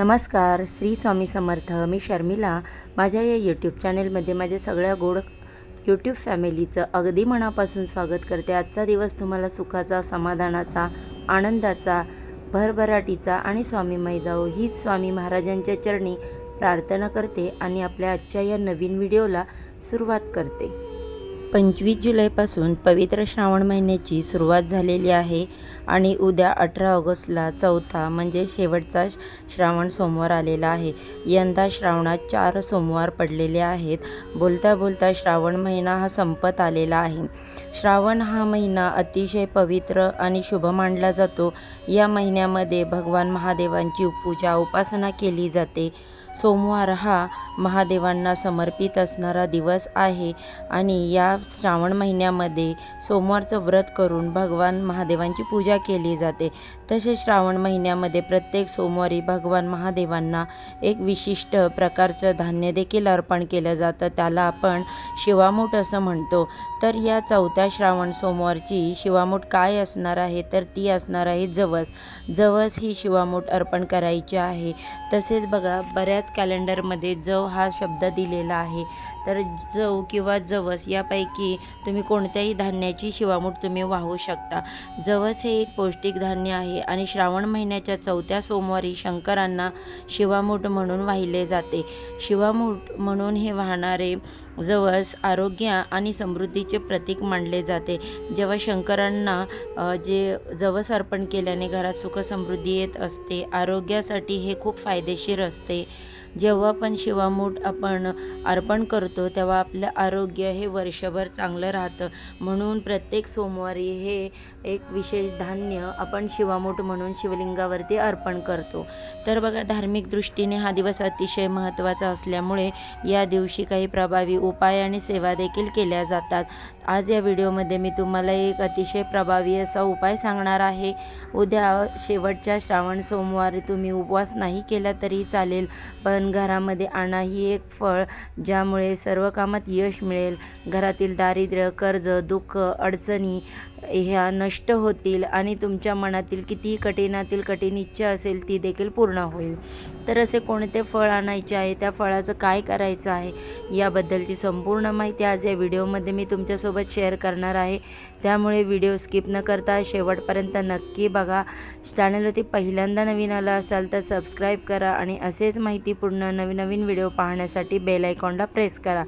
नमस्कार श्री स्वामी समर्थ. मी शर्मिला. माझ्या या यूट्यूब चॅनेलमध्ये माझ्या सगळ्या गोड यूट्यूब फॅमिलीचं अगदी मनापासून स्वागत करते. आजचा दिवस तुम्हाला सुखाचा समाधानाचा आनंदाचा भरभराटीचा आणि स्वामीमय जाओ हीच स्वामी महाराजांच्या चरणी प्रार्थना करते आणि आपल्या आजच्या या नवीन व्हिडिओला सुरुवात करते. पंचवीस जुलैपासून पवित्र श्रावण महिन्याची सुरुवात झालेली आहे आणि उद्या अठरा ऑगस्टला चौथा म्हणजे शेवटचा श्रावण सोमवार आलेला आहे. यंदा श्रावणात चार सोमवार पडलेले आहेत. बोलता बोलता श्रावण महिना हा संपत आलेला आहे. श्रावण हा महिना अतिशय पवित्र आणि शुभ मानला जातो. या महिन्यामध्ये भगवान महादेवांची पूजा उपासना केली जाते. सोमवार हा महादेवांना समर्पित असणारा दिवस आहे आणि या श्रावण महिन्यामध्ये सोमवारचं व्रत करून भगवान महादेवांची पूजा केली जाते. तसेच श्रावण महिन्यामध्ये प्रत्येक सोमवारी भगवान महादेवांना एक विशिष्ट प्रकारचं धान्य देखील अर्पण केलं जातं. त्याला आपण शिवामूठ असं म्हणतो. तर या चौथ्या श्रावण सोमवारची शिवामूठ काय असणार आहे? तर ती असणार आहे जवस. जवस ही शिवामूठ अर्पण करायची आहे. तसेच बघा बऱ्याच कॅलेंडरमध्ये जव हा शब्द दिलेला आहे. तर जव किंवा जवस यापैकी तुम्ही कोणत्याही धान्याची शिवामूठ तुम्ही वाहू शकता. जवस हे एक पौष्टिक धान्य आहे आणि श्रावण महिन्याच्या चौथ्या सोमवारी शंकरांना शिवामूठ म्हणून वाहिले जाते. शिवामूठ म्हणून हे वाहणारे जवस आरोग्य आणि समृद्धीचे प्रतीक मानले जाते. जेव्हा शंकरांना जे जवस अर्पण केल्याने घरात सुखसमृद्धी येत असते आरोग्यासाठी हे खूप फायदेशीर असते. जेव्हा पण शिवामूठ आपण अर्पण करतो तेव्हा आपलं आरोग्य हे वर्षभर चांगलं राहतं. म्हणून प्रत्येक सोमवारी हे एक विशेष धान्य आपण शिवामूठ म्हणून शिवलिंगावरती अर्पण करतो. तर बघा धार्मिक दृष्टीने हा दिवस अतिशय महत्त्वाचा असल्यामुळे या दिवशी काही प्रभावी उपाय आणि सेवा देखील केल्या जातात. आज या व्हिडिओमध्ये मी तुम्हाला एक अतिशय प्रभावी असा उपाय सांगणार आहे. उद्या शेवटच्या श्रावण सोमवारी तुम्ही उपवास नाही केला तरी चालेल पण घरामध्ये आणा ही एक फळ ज्यामुळे सर्व कामात यश मिळेल. घरातील दारिद्र्य कर्ज दुःख अडचणी ह्या नष्ट होतील आणि तुमच्या मनातील कितीही कठीणातील कठीण इच्छा असेल ती देखील पूर्ण होईल. तर असे कोणते फळ आणायचे आहे? त्या फळाचं काय करायचं आहे? याबद्दलची संपूर्ण माहिती आज या व्हिडिओमध्ये मी तुमच्यासोबत शेअर करणार आहे. त्यामुळे व्हिडिओ स्किप न करता शेवटपर्यंत नक्की बघा. चॅनलवरती पहिल्यांदा नवीन आला असाल तर सबस्क्राईब करा आणि असेच माहितीपूर्ण नवीन नवीन व्हिडिओ पाहण्यासाठी बेल आयकॉनला प्रेस करा.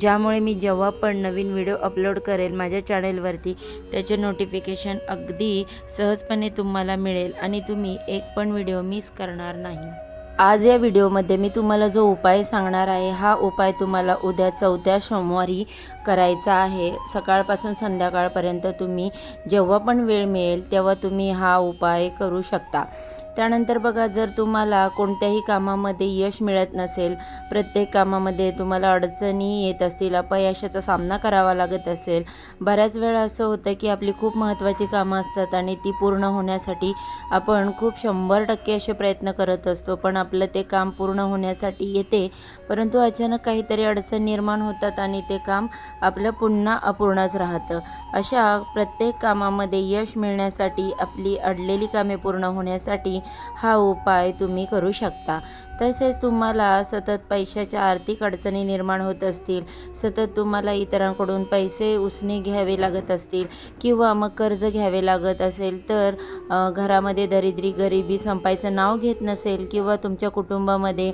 ज्यामुळे मी जेव्हा पण नवीन व्हिडिओ अपलोड करेल माझ्या चॅनेलवरती त्याचे नोटिफिकेशन अगदी सहजपणे तुम्हाला मिळेल आणि तुम्ही एक पण व्हिडिओ मिस करणार नाही. आज या व्हिडिओमध्ये मी तुम्हाला जो उपाय सांगणार आहे हा उपाय तुम्हाला उद्या चौथ्या सोमवारी करायचा आहे. सकाळपासून संध्याकाळपर्यंत तुम्ही जेव्हा पण वेळ मिळेल तेव्हा तुम्ही हा उपाय करू शकता. त्यानंतर बघा जर तुम्हाला कोणत्याही कामामध्ये यश मिळत नसेल प्रत्येक कामामध्ये तुम्हाला अडचणी येत असतील अपयशाचा सामना करावा लागत असेल बऱ्याच वेळा असं होतं की आपली खूप महत्त्वाची कामं असतात आणि ती पूर्ण होण्यासाठी आपण खूप शंभर टक्के असे प्रयत्न करत असतो पण आपलं ते काम पूर्ण होण्यासाठी येते. परंतु अचानक काहीतरी अडचण निर्माण होतात आणि ते काम आपलं पुन्हा अपूर्णच राहतं. अशा प्रत्येक कामामध्ये यश मिळण्यासाठी आपली अडलेली कामे पूर्ण होण्यासाठी हा उपाय तुम्ही करू शकता. तसेच तुम्हाला सतत पैशाच्या आर्थिक अडचणी निर्माण होत असतील. सतत तुम्हाला इतरांकडून पैसे उसने घ्यावे लागत असतील किंवा मग कर्ज घ्यावे लागत असेल तर घरामध्ये दरिद्री गरिबी संपायचं नाव घेत नसेल किंवा तुमच्या कुटुंबामध्ये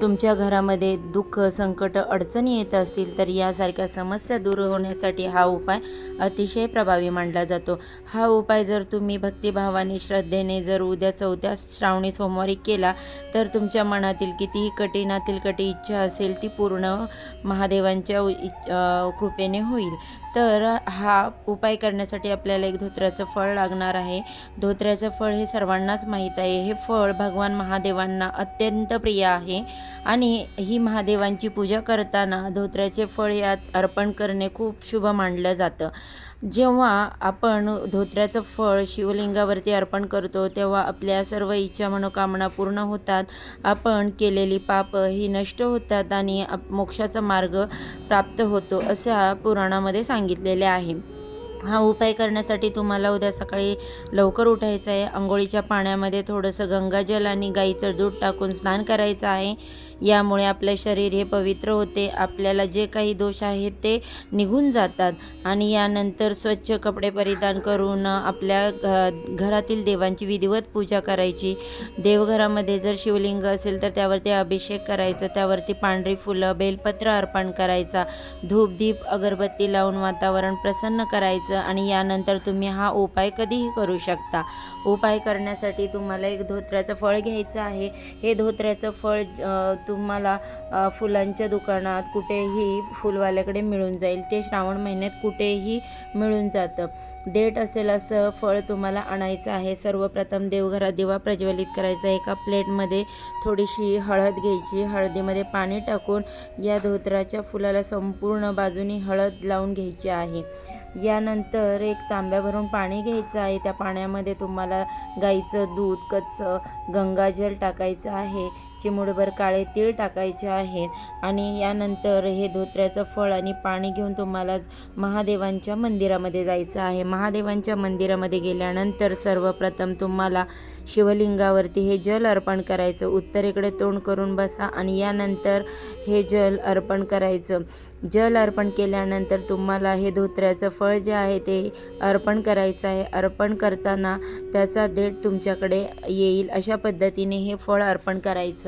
तुमच्या घरामध्ये दुःख संकट अडचणी येत असतील तर यासारख्या समस्या दूर होण्यासाठी हा उपाय अतिशय प्रभावी मानला जातो. हा उपाय जर तुम्ही भक्तिभावाने श्रद्धेने जर उद्या चौथ्या श्रावणी सोमवारी केला तर तुमच्या मनातील कितीही कठीणातील कठी इच्छा असेल ती पूर्ण महादेवांच्या उ- इच- कृपेने होईल. तर हा उपाय करण्यासाठी आपल्याला एक धोत्र्याचं फळ लागणार आहे. धोत्र्याचं फळ हे सर्वांनाच माहीत आहे. हे फळ भगवान महादेवांना अत्यंत प्रिय आहे. आणि ही महादेवांची पूजा करताना धोत्र्याचे फळ यात अर्पण करणे खूप शुभ मानलं जातं. जेव्हा आपण धोत्र्याचं फळ शिवलिंगावरती अर्पण करतो तेव्हा आपल्या सर्व इच्छा मनोकामना पूर्ण होतात. आपण केलेली पाप ही नष्ट होतात आणि मोक्षाचा मार्ग प्राप्त होतो असा पुराणामध्ये सांगितलेले आहे. हा उपाय करण्यासाठी तुम्हाला उद्या सकाळी लवकर उठायचं आहे. आंघोळीच्या पाण्यामध्ये थोडंसं गंगाजल आणि गाईचं दूध टाकून स्नान करायचं आहे. यामुळे आपले शरीर हे पवित्र होते. आपल्याला जे काही दोष आहेत ते निघून जातात. आणि यानंतर स्वच्छ कपडे परिधान करून आपल्या घ घरातील देवांची विधिवत पूजा करायची. देवघरामध्ये जर शिवलिंग असेल तर त्यावरती अभिषेक करायचं. त्यावरती पांढरी फुलं बेलपत्र अर्पण करायचा. धूप दीप अगरबत्ती लावून वातावरण प्रसन्न करायचं. आणि यानंतर तुम्ही हा उपाय कधीही करू शकता. उपाय करण्यासाठी तुम्हाला एक धोत्र्याचं फळ घ्यायचं आहे. हे धोत्र्याचं फळ तुम्हाला फुलांच्या दुकानात कुठेही फुलवाल्याकडे मिळून जाईल. ते श्रावण महिन्यात कुठेही मिळून जातं. देठ असेल असं फळ तुम्हाला आणायचं आहे. सर्वप्रथम देवघरात दिवा प्रज्वलित करायचा. एका प्लेटमध्ये थोडीशी हळद घ्यायची. हळदीमध्ये पाणी टाकून या धोत्राच्या फुलाला संपूर्ण बाजूनी हळद लावून घ्यायची आहे. यानंतर एक तांब्या भरून पाणी घ्यायचं आहे. त्या पाण्यामध्ये तुम्हाला गाईचं दूध कच्चं गंगाजल टाकायचं आहे. चिमुडभर काळे तीळ टाकायचे आहेत आणि यानंतर हे धोत्र्याचं फळ आणि पाणी घेऊन तुम्हाला महादेवांच्या मंदिरामध्ये जायचं आहे. महादेवांच्या मंदिरामध्ये गेल्यानंतर सर्वप्रथम तुम्हाला शिवलिंगावरती हे जल अर्पण करायचं. उत्तरेकडे तोंड करून बसा आणि यानंतर हे जल अर्पण करायचं. जल अर्पण केल्यानंतर तुम्हाला हे धोत्र्याचं फळ जे आहे ते अर्पण करायचं आहे. अर्पण करताना त्याचा देठ तुमच्याकडे येईल. अशा पद्धतीने हे फळ अर्पण करायचं.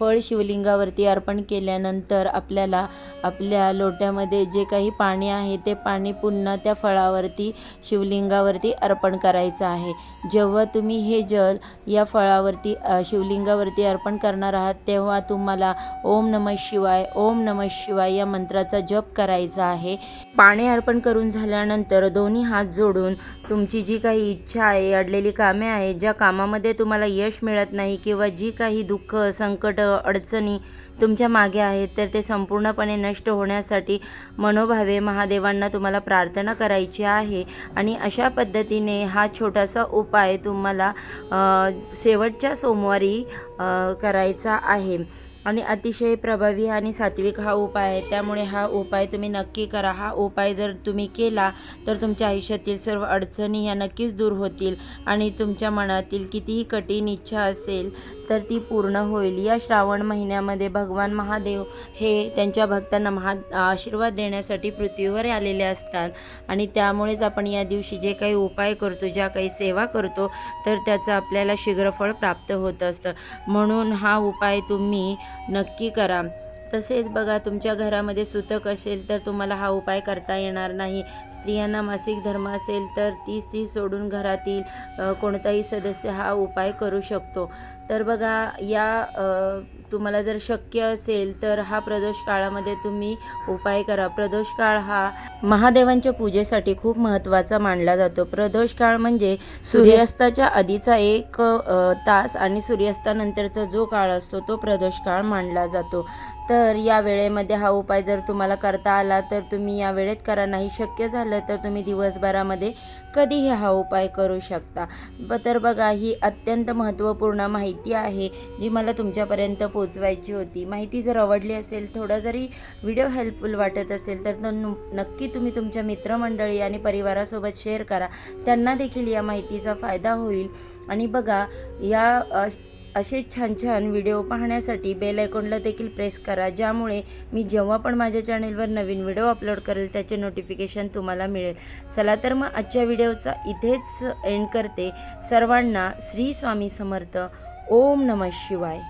फळ शिवलिंगावरती अर्पण केल्यानंतर आपल्याला आपल्या लोट्यामध्ये जे काही पाणी आहे ते पाणी पुन्हा त्या फळावरती शिवलिंगावरती अर्पण करायचं आहे. जेव्हा तुम्ही हे जल या फळावरती शिवलिंगावरती अर्पण करणार आहात तेव्हा तुम्हाला ओम नमः शिवाय ओम नमः शिवाय या मंत्राचा जप करायचा आहे. पाणी अर्पण करून झाल्यानंतर दोन्ही हात जोडून तुमची जी काही इच्छा आहे अडलेली कामे आहेत ज्या कामामध्ये तुम्हाला यश मिळत नाही किंवा जी काही दुःख संकट अडचणी तुमच्या मागे आहेत तर ते संपूर्णपणे नष्ट होण्यासाठी मनोभावे महादेवांना तुम्हाला प्रार्थना करायची आहे. आणि अशा पद्धतीने हा छोटासा उपाय तुम्हाला शेवटच्या सोमवारी करायचा आहे. आणि अतिशय प्रभावी आणि सात्विक हा उपाय आहे. त्यामुळे हा उपाय तुम्ही नक्की करा. हा उपाय जर तुम्ही केला तर तुमच्या आयुष्यातील सर्व अडचणी ह्या नक्कीच दूर होतील आणि तुमच्या मनातील कितीही कठीण इच्छा असेल तर ती पूर्ण होईल. या श्रावण महिन्यामध्ये भगवान महादेव हे त्यांच्या भक्तांना महा आशीर्वाद देण्यासाठी पृथ्वीवर आलेले असतात. आणि त्यामुळेच आपण या दिवशी जे काही उपाय करतो ज्या काही सेवा करतो तर त्याचं आपल्याला शीघ्रफळ प्राप्त होत असतं. म्हणून हा उपाय तुम्ही नक्की करा. तसेच बघा तुमच्या घरामध्ये सुतक असेल तर तुम्हाला हा उपाय करता येणार नाही. स्त्रियांना मासिक धर्म असेल तर ती स्त्री सोडून घरातील कोणताही सदस्य हा उपाय करू शकतो. तर बघा या तुम्हाला जर शक्य असेल तर हा प्रदोष काळामध्ये तुम्ही उपाय करा. प्रदोष काळ हा महादेवांच्या पूजेसाठी खूप महत्त्वाचा मानला जातो. प्रदोष काळ म्हणजे सूर्यास्ताच्या आधीचा एक तास आणि सूर्यास्तानंतरचा जो काळ असतो तो प्रदोष काळ मानला जातो. तर तर या वेळेमध्ये हा उपाय जर तुम्हाला करता आला तर तुम्ही या वेळेत करा. नाही शक्य झालं तर तुम्ही दिवसभरामध्ये कधीही हा उपाय करू शकता. ब तर बघा ही अत्यंत महत्त्वपूर्ण माहिती आहे जी मला तुमच्यापर्यंत पोचवायची होती. माहिती जर आवडली असेल थोडा जरी व्हिडिओ हेल्पफुल वाटत असेल तर नु- नक्की तुम्ही तुमच्या मित्रमंडळी आणि परिवारासोबत शेअर करा. त्यांना देखील या माहितीचा फायदा होईल. आणि बघा या असे छान छान व्हिडिओ पाहण्यासाठी बेल आयकॉनला देखील प्रेस करा ज्यामुळे मी जेव्हा पण माझ्या चॅनेलवर नवीन व्हिडिओ अपलोड करेल त्याचे नोटिफिकेशन तुम्हाला मिळेल. चला तर मग आजच्या व्हिडिओचा इथेच एंड करते. सर्वांना श्री स्वामी समर्थ. ओम नमः शिवाय.